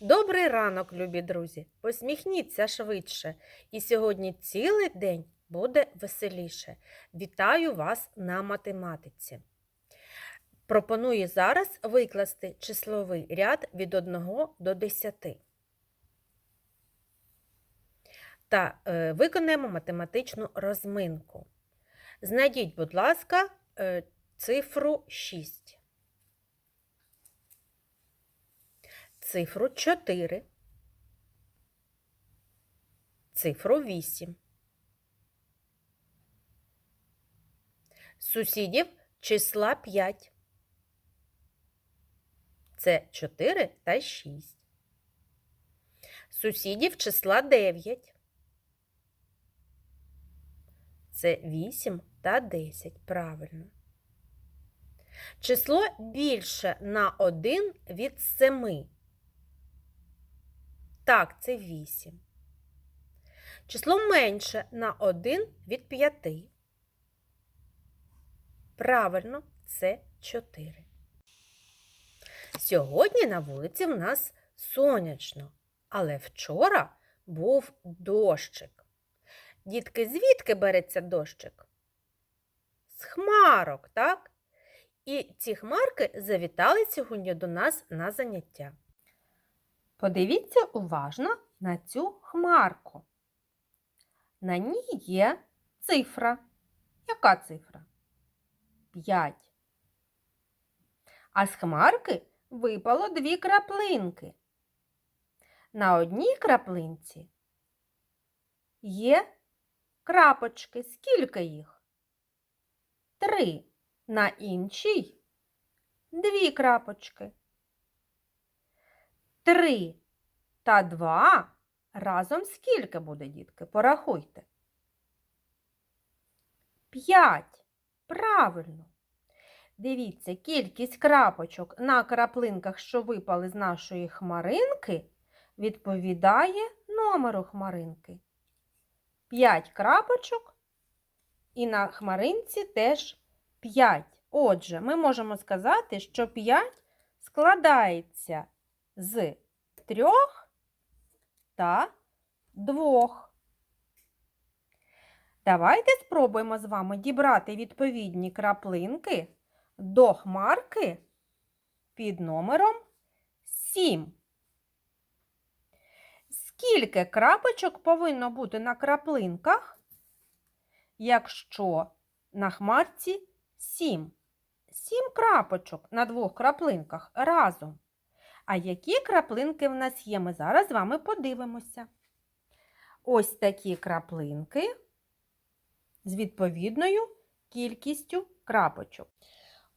Добрий ранок, любі друзі! Посміхніться швидше, і сьогодні цілий день буде веселіше. Вітаю вас на математиці. Пропоную зараз викласти числовий ряд від 1 до 10. Та е, виконаємо математичну розминку. Знайдіть, будь ласка, е, цифру 6. Цифру 4, цифру 8. Сусідів числа 5. Це 4 та 6. Сусідів числа 9. Це 8 та 10. Правильно. Число більше на 1 від 7. Так, це 8. Число менше на 1 від 5. Правильно, це 4. Сьогодні на вулиці в нас сонячно, але вчора був дощик. Дітки, звідки береться дощик? З хмарок, так? І ці хмарки завітали сьогодні до нас на заняття. Подивіться уважно на цю хмарку. На ній є цифра. Яка цифра? 5. А з хмарки випало дві краплинки. На одній краплинці є крапочки. Скільки їх? Три. На іншій дві крапочки. Три та два разом скільки буде, дітки? Порахуйте. П'ять. Правильно. Дивіться, кількість крапочок на краплинках, що випали з нашої хмаринки, відповідає номеру хмаринки. П'ять крапочок і на хмаринці теж п'ять. Отже, ми можемо сказати, що п'ять складається з трьох та двох. Давайте спробуємо з вами дібрати відповідні краплинки до хмарки під номером 7. Скільки крапочок повинно бути на краплинках, якщо на хмарці 7? 7 крапочок на двох краплинках разом. А які краплинки в нас є? Ми зараз з вами подивимося. Ось такі краплинки з відповідною кількістю крапочок.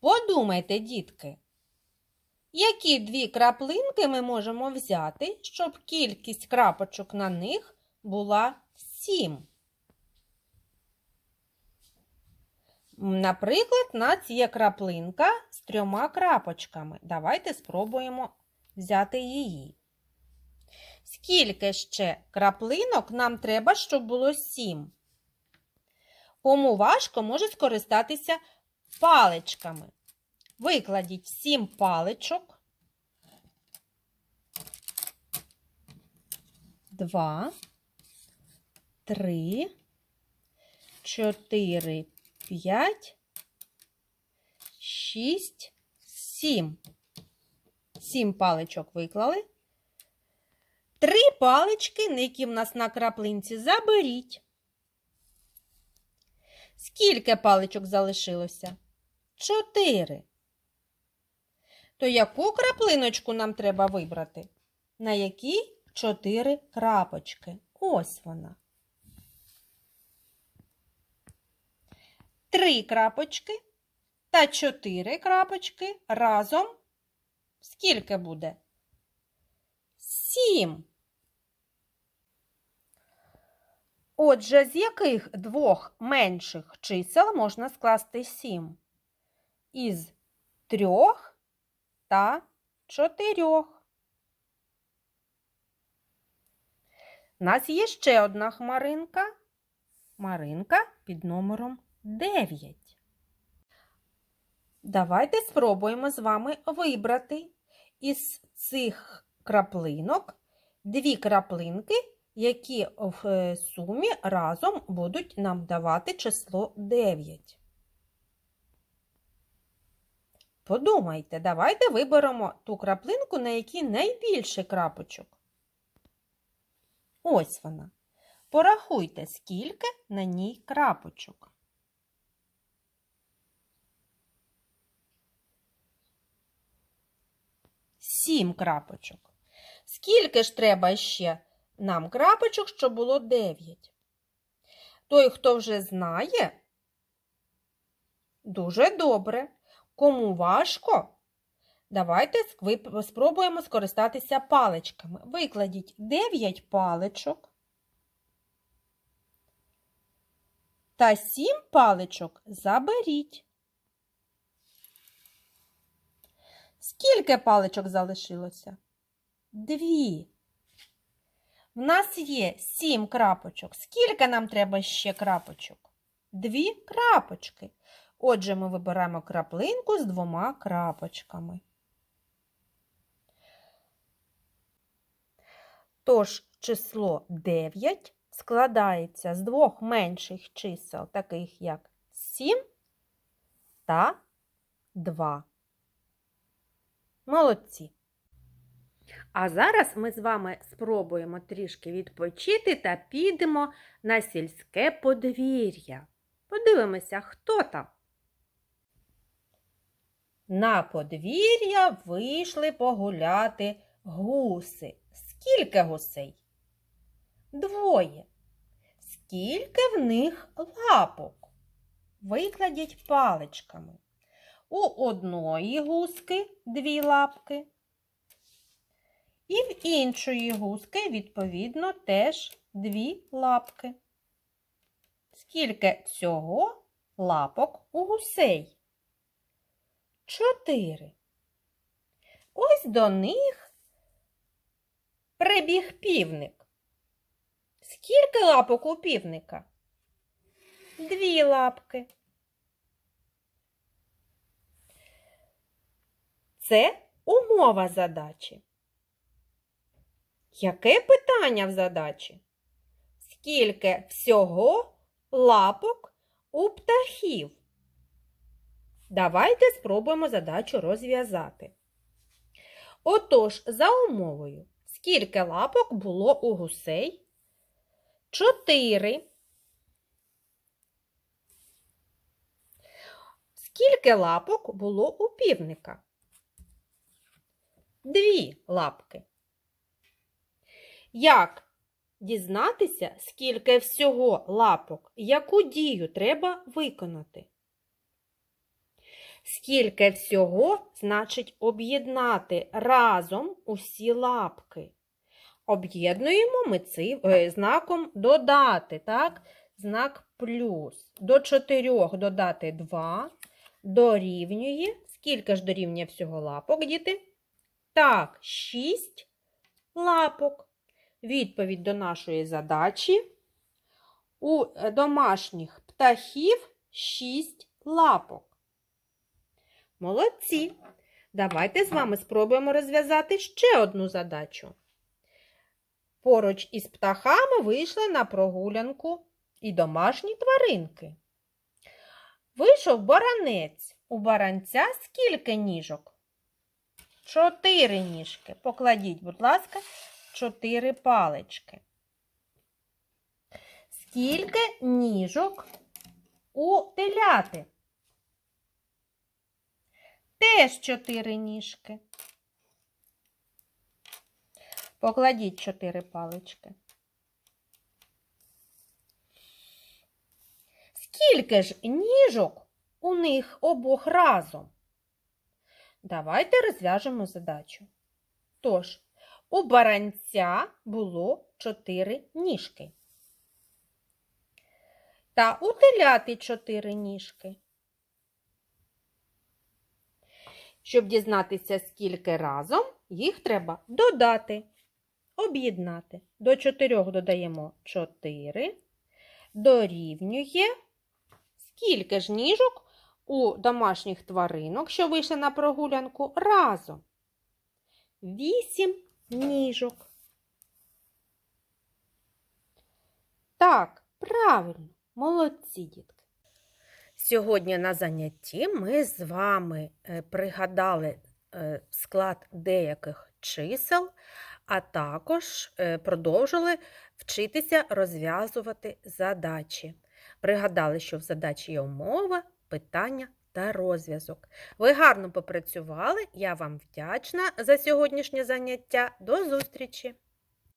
Подумайте, дітки, які дві краплинки ми можемо взяти, щоб кількість крапочок на них була 7? Наприклад, у нас є краплинка з трьома крапочками. Давайте спробуємо взяти її. Скільки ще краплинок нам треба, щоб було 7? Кому важко, може скористатися паличками. Викладіть 7 паличок. 2, 3, 4, 5, 6, 7. Сім паличок виклали. Три палички, які в нас на краплинці, заберіть. Скільки паличок залишилося? Чотири. То яку краплиночку нам треба вибрати? На якій чотири крапочки? Ось вона. Три крапочки та чотири крапочки разом Скільки буде? Сім. Отже, з яких двох менших чисел можна скласти сім? Із трьох та чотирьох. У нас є ще одна хмаринка. Хмаринка під номером 9. Давайте спробуємо з вами вибрати із цих краплинок, дві краплинки, які в е, сумі разом будуть нам давати число 9. Подумайте, давайте виберемо ту краплинку, на якій найбільше крапочок. Ось вона. Порахуйте, скільки на ній крапочок. Сім крапочок. Скільки ж треба ще нам крапочок, щоб було 9? Той, хто вже знає, дуже добре. Кому важко, давайте спробуємо скористатися паличками. Викладіть 9 паличок та 7 паличок заберіть. Скільки паличок залишилося? Дві. В нас є сім крапочок. Скільки нам треба ще крапочок? Дві крапочки. Отже, ми вибираємо краплинку з двома крапочками. Тож число 9 складається з двох менших чисел, таких як 7 та 2. Молодці! А зараз ми з вами спробуємо трішки відпочити та підемо на сільське подвір'я. Подивимося, хто там. На подвір'я вийшли погуляти гуси. Скільки гусей? Двоє. Скільки в них лапок? Викладіть паличками. У одної гуски дві лапки. І в іншої гуски, відповідно, теж дві лапки. Скільки всього лапок у гусей? Чотири. Ось до них прибіг півник. Скільки лапок у півника? Дві лапки. Це умова задачі. Яке питання в задачі? Скільки всього лапок у птахів? Давайте спробуємо задачу розв'язати. Отож, за умовою, скільки лапок було у гусей? Чотири. Скільки лапок було у півника? Дві лапки. Як дізнатися, скільки всього лапок, яку дію треба виконати? Скільки всього значить об'єднати разом усі лапки. Об'єднуємо ми цим е, знаком додати, так? Знак плюс. До 4 додати 2 дорівнює. Скільки ж дорівнює всього лапок, діти? Так, 6 лапок. Відповідь до нашої задачі. У домашніх птахів 6 лапок. Молодці! Давайте з вами спробуємо розв'язати ще одну задачу. Поруч із птахами вийшли на прогулянку і домашні тваринки. Вийшов баранець. У баранця скільки ніжок? Чотири ніжки. Покладіть, будь ласка, чотири палички. Скільки ніжок у теляти? Теж чотири ніжки. Покладіть чотири палички. Скільки ж ніжок у них обох разом? Давайте розв'яжемо задачу. Тож, у баранця було чотири ніжки. Та у теляти чотири ніжки. Щоб дізнатися, скільки разом, їх треба додати, об'єднати. До 4 додаємо 4, дорівнює. Скільки ж ніжок у домашніх тваринок, що вийшли на прогулянку, разом? 8 ніжок. Так, правильно, молодці, дітки. Сьогодні на занятті ми з вами е, пригадали е, склад деяких чисел, а також е, продовжили вчитися розв'язувати задачі. Пригадали, що в задачі є умова, питання та розв'язок. Ви гарно попрацювали, я вам вдячна за сьогоднішнє заняття. До зустрічі!